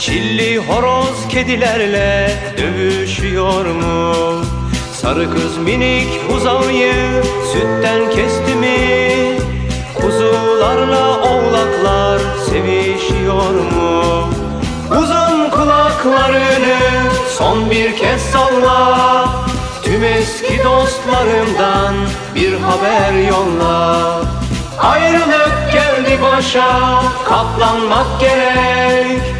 Çilli horoz kedilerle dövüşüyor mu? Sarı kız minik buzağıyı sütten kesti mi? Kuzularla oğlaklar sevişiyor mu? Uzun kulaklarını son bir kez salla Tüm eski dostlarımdan bir haber yolla Ayrılık geldi başa katlanmak gerek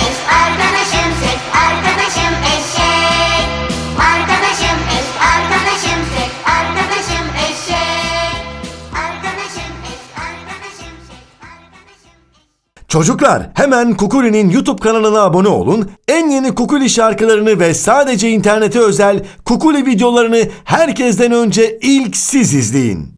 Çocuklar hemen Kukuli'nin YouTube kanalına abone olun. En yeni Kukuli şarkılarını ve sadece internete özel Kukuli videolarını herkesten önce ilk siz izleyin.